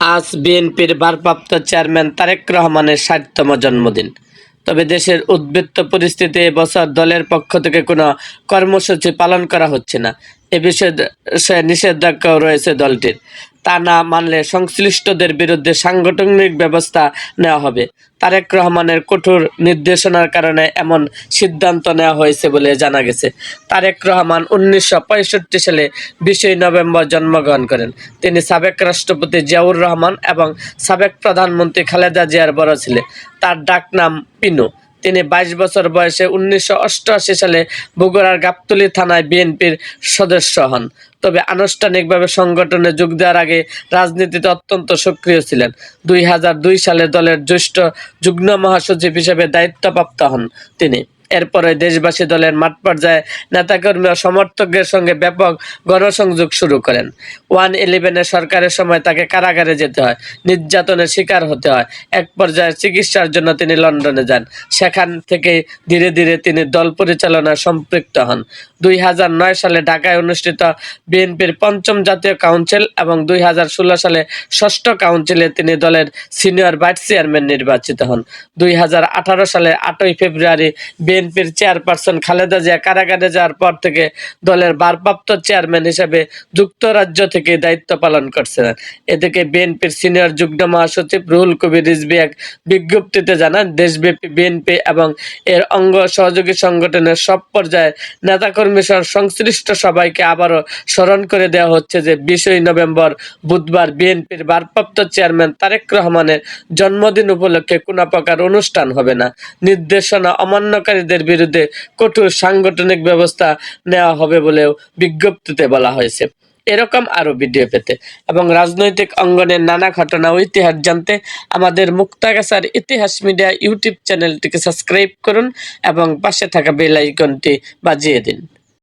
আজ বিএনপির ভারপ্রাপ্ত চেয়ারম্যান তারেক রহমানের ষাটতম জন্মদিন। তবে দেশের উদ্বৃত্ত পরিস্থিতি এবছর দলের পক্ষ থেকে কোনো কর্মসূচি পালন করা হচ্ছে না। এ বিষয়ে নিষেধাজ্ঞাও রয়েছে দলটির। তা না মানলে সংশ্লিষ্টদের বিরুদ্ধে সাংগঠনিক ব্যবস্থা নেওয়া হবে। তারেক রহমানের কঠোর নির্দেশনার কারণে এমন সিদ্ধান্ত নেওয়া হয়েছে বলে জানা গেছে। তারেক রহমান উনিশশো পঁয়ষট্টি সালে বিশই নভেম্বর জন্মগ্রহণ করেন। তিনি সাবেক রাষ্ট্রপতি জিয়াউর রহমান এবং সাবেক প্রধানমন্ত্রী খালেদা জিয়ার বড় ছেলে। তার ডাকনাম পিনু। তিনি বাইশ বছর বয়সে উনিশশো অষ্টআশি সালে বগুড়ার গাবতলী থানায় বিএনপির সদস্য হন। তবে আনুষ্ঠানিকভাবে সংগঠনে যোগ দেওয়ার আগে রাজনীতিতে অত্যন্ত সক্রিয় ছিলেন। দুই হাজার দুই সালে দলের জ্যেষ্ঠ যুগ্ম মহাসচিব হিসেবে দায়িত্বপ্রাপ্ত হন তিনি। এরপরে দেশবাসী দলের মাঠ পর্যায়ে নেতাকর্মী ও সমর্থকদের সঙ্গে ব্যাপক গণসংযোগ শুরু করেন। ওয়ান ইলেভেনের সরকারের সময় তাকে কারাগারে যেতে হয়। নির্যাতনের শিকার হতে হয়। এক পর্যায়ে চিকিৎসার জন্য তিনি লন্ডনে যান। সেখান থেকে ধীরে ধীরে তিনি দল পরিচালনায় সম্পৃক্ত হন। দুই হাজার নয় সালে ঢাকায় অনুষ্ঠিত বিএনপির পঞ্চম জাতীয় কাউন্সিল এবং দুই হাজার ষোলো সালে ষষ্ঠ কাউন্সিলে তিনি দলের সিনিয়র ভাইস চেয়ারম্যান নির্বাচিত হন। দুই হাজার আঠারো সালে আটই ফেব্রুয়ারি বিএনপির চেয়ারপারসন খালেদা জিয়া কারাগারে যাওয়ার পর থেকে দলের ভারপ্রাপ্ত চেয়ারম্যান হিসেবে যুক্তরাজ্য থেকে দায়িত্ব পালন করছিলেন। এদিকে বিএনপির সিনিয়র যুগ্ম মহাসচিব রুহুল কবির রিজভী এক বিজ্ঞপ্তিতে জানান, দেশব্যাপী বিএনপি এবং এর অঙ্গ সহযোগী সংগঠনের সব পর্যায়ে নেতাকর্মী সহ সংশ্লিষ্ট সবাইকে আবারও স্মরণ করে দেওয়া হচ্ছে যে বিশই নভেম্বর বুধবার বিএনপির ভারপ্রাপ্ত চেয়ারম্যান তারেক রহমানের জন্মদিন উপলক্ষে কোনো প্রকার অনুষ্ঠান হবে না। নির্দেশনা অমান্যকারীদের বিরুদ্ধে কঠোর সাংগঠনিক ব্যবস্থা নেওয়া হবে বলেও বিজ্ঞপ্তিতে বলা হয়েছে। এরকম আরও ভিডিও পেতে এবং রাজনৈতিক অঙ্গনের নানা ঘটনা ও ইতিহাস জানতে আমাদের মুক্তাগাছার ইতিহাস মিডিয়া ইউটিউব চ্যানেলটিকে সাবস্ক্রাইব করুন এবং পাশে থাকা বেল আইকনটি বাজিয়ে দিন।